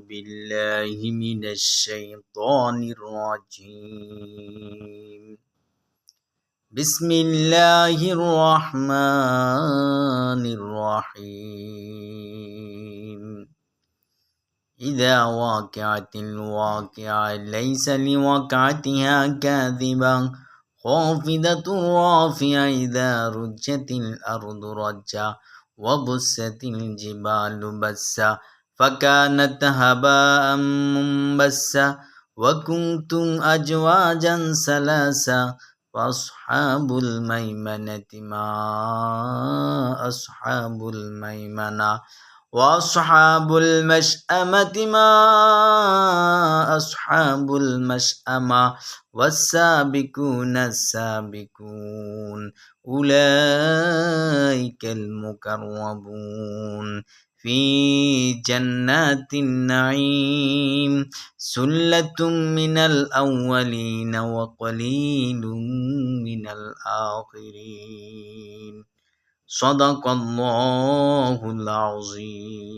بالله من الشيطان الرجيم. بسم الله الرحمن الرحيم. إذا واقعت الواقعة ليس لوقعتها كاذبا خافضة رافعة إذا رجت الأرض رجا وبست الجبال بسا. فكانت هباء منبسا وكنتم أجواجا سلاسا فأصحاب الميمنة ما أصحاب الميمنة وأصحاب المشأمة ما أصحاب المشأمة والسابقون السابقون أولئك المقربون في جنات النعيم سلة من الأولين وقليل من الآخرين صدق الله العظيم